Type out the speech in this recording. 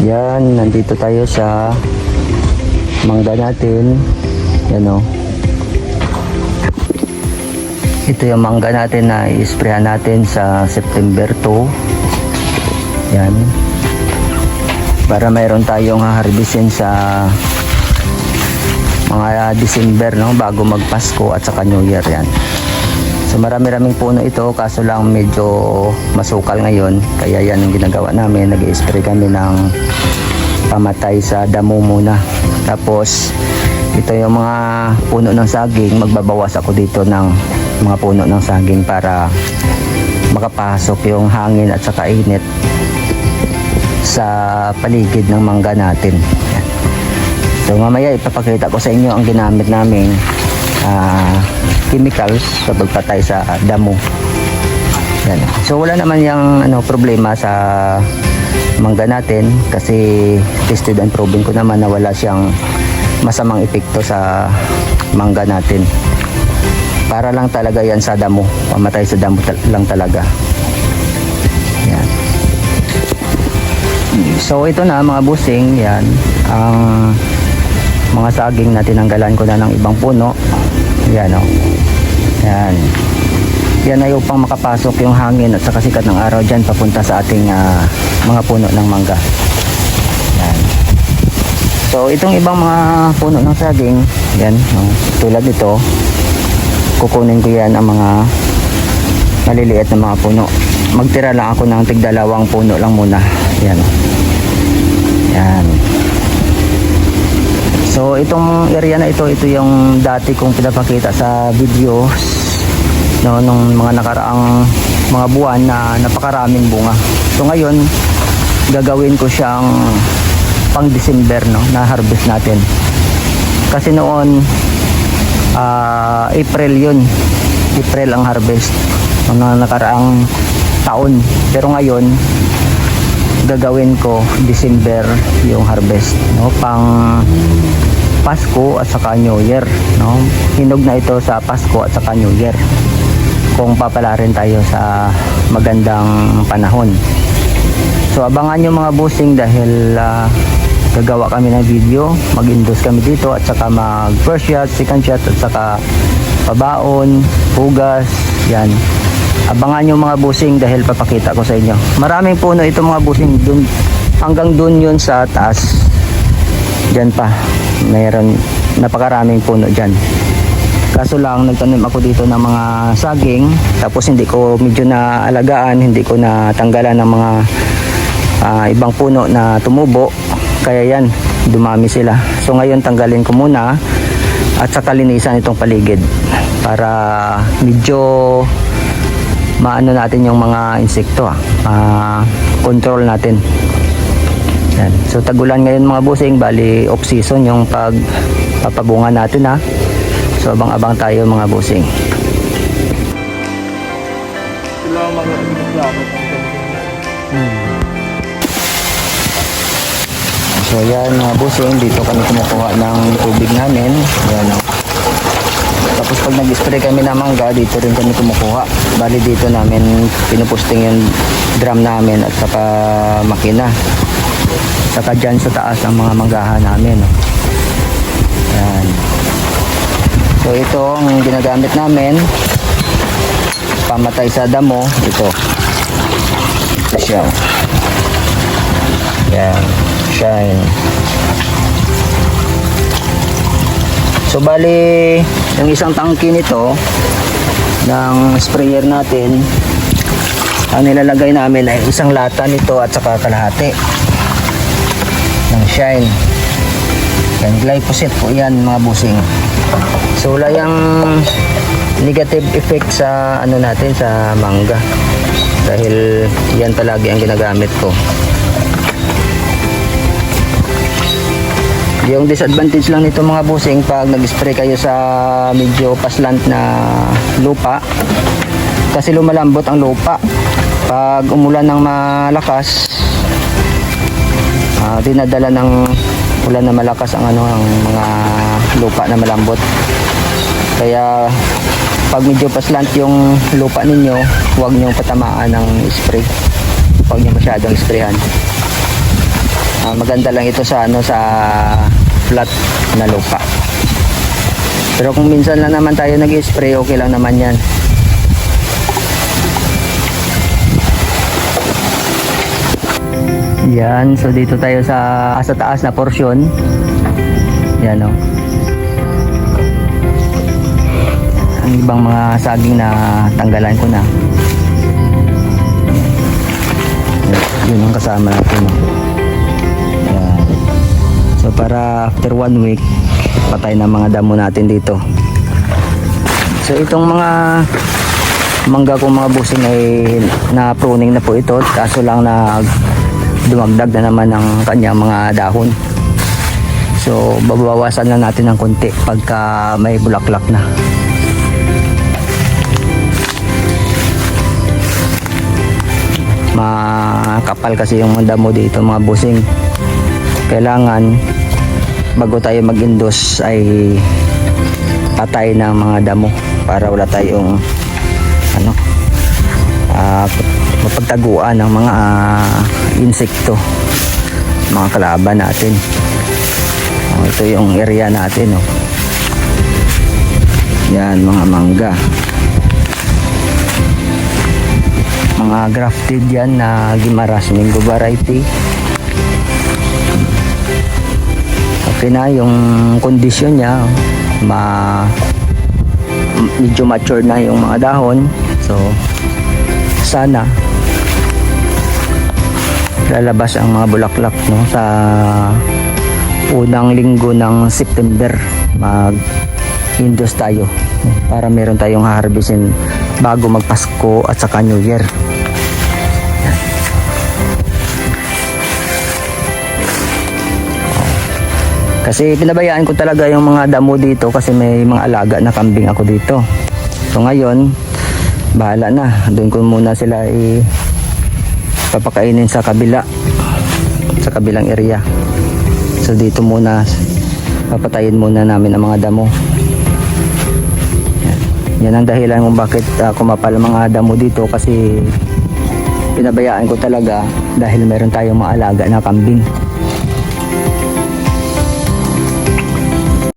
Yan, nandito tayo sa mangga natin. Yan o. Ito yung mangga natin na i-sprayan natin sa September 2. Yan. Para mayroon tayong haharbisin sa mga December no bago magpasko at saka New Year yan. So marami-raming puno ito kaso lang medyo masukal ngayon kaya yan ang ginagawa namin nag-spray kami ng pamatay sa damo muna. Tapos ito yung mga puno ng saging magbabawas ako dito ng mga puno ng saging para makapasok yung hangin at saka init sa paligid ng mangga natin. So mamaya ipapakita ko sa inyo ang ginamit naming ah, chemicals sa pagpatay sa damo. Yan. So wala naman yung ano problema sa mangga natin kasi tested and proven ko naman na wala siyang masamang epekto sa mangga natin. Para lang talaga yan sa damo, pamatay sa damo tal- lang talaga. Yan. So ito na mga busing, yan. Ang mga saging na tinanggalan ko na ng ibang puno. Yan o. Yan. Yan ay upang makapasok yung hangin at saka sikat ng araw dyan papunta sa ating ah, mga puno ng mangga. Yan. So itong ibang mga puno ng saging, yan, oh, tulad nito, kukunin ko yan ang mga maliliit na mga puno. Magtira lang ako ng tigdalawang puno lang muna. Yan. Yan. So itong area na ito, ito yung dati kong pinapakita sa videos no, nung mga nakaraang mga buwan na napakaraming bunga. So ngayon, gagawin ko siyang pang December no, na harvest natin. Kasi noon, ah, April yun. April ang harvest. Mga nakaraang taon. Pero ngayon, gagawin ko December yung harvest no? Pang Pasko at saka New Year no? Hinog na ito sa Pasko at saka New Year. Kung papala rin tayo sa magandang panahon. So abangan nyo mga busing dahil ah, gagawa kami ng video mag-endorse kami dito at saka mag first shot, second shot at saka pabaon, hugas yan abangan nyo mga busing dahil papakita ko sa inyo. Maraming puno ito mga busing. Dun, hanggang dun yun sa taas. Dyan pa. Mayroon napakaraming puno dyan. Kaso lang nagtanim ako dito ng mga saging. Tapos hindi ko medyo naalagaan hindi ko natanggalan ng mga ah, ibang puno na tumubo. Kaya yan dumami sila. So ngayon tanggalin ko muna at saka linisan itong paligid para medyo maano natin yung mga insekto ah, ah control natin. Yan. so tagulan ngayon mga busing. Bali off season yung pag papabunga natin ha so abang abang tayo mga busing. So yan mga busing. Dito kami kumukuha ng tubig namin. Yan oh. Tapos pag nag-spray kami ng mangga dito rin kami kumukuha. Bali dito namin pinupusting yung drum namin at saka makina. Saka dyan sa taas ang mga manggahan namin. Oh. yan so ito ang ginagamit namin. Pamatay sa damo. Ito. Ito siya oh. yan shine so bali yung isang tangki nito ng sprayer natin ang nilalagay namin ay isang lata nito at saka kalahati ng shine. Yan glyphosate po yan mga busing. So wala yung negative effect sa ano natin sa mangga. Dahil yan palagi ang ginagamit ko yung disadvantage lang nito mga busing pag nag-spray kayo sa medyo paslant na lupa kasi lumalambot ang lupa. Pag umulan ng malakas ah, dinadala ng ulan na malakas ang ano ang mga lupa na malambot. Kaya pag medyo paslant yung lupa ninyo huwag nyo patamaan ng spray. Huwag nyo masyadong sprayan. Ah, maganda lang ito sa ano sa flat na lupa. Pero kung minsan lang naman tayo nag-spray, okay lang naman 'yan. Yan, so dito tayo sa sa taas na porsyon. Yan oh. Ang ibang mga saging na tanggalan ko na. Yun ang kasama natin. oh. Para after one week, patay na mga damo natin dito. So itong mga mangga kong mga busing ay na pruning na po ito. Kaso lang na dumagdag na naman ng kanyang mga dahon. So babawasan na natin ng konti pagka may bulaklak na. makapal kasi yung mga damo dito mga busing kailangan bago tayo mag-indos ay patay ng mga damo para wala tayong ano ah, mapagtaguan ng mga ah, insekto. Mga kalaban natin. Oh, ito yung area natin oh. yan mga mangga. Mga grafted yan na Gimaras Mingo variety okay na yung kondisyon niya. Ma medyo mature na yung mga dahon. So sana lalabas ang mga bulaklak no sa unang linggo ng September. Mag indos tayo para meron tayong harvestin bago magpasko at saka New Year Kasi pinabayaan ko talaga yung mga damo dito kasi may mga alaga na kambing ako dito. So ngayon, bahala na. Doon ko muna sila i papakainin sa kabila. Sa kabilang area. So dito muna papatayin muna namin ang mga damo. Yan, Yan ang dahilan kung bakit uh, kumapal ang mga damo dito kasi pinabayaan ko talaga dahil meron tayong mga alaga na kambing.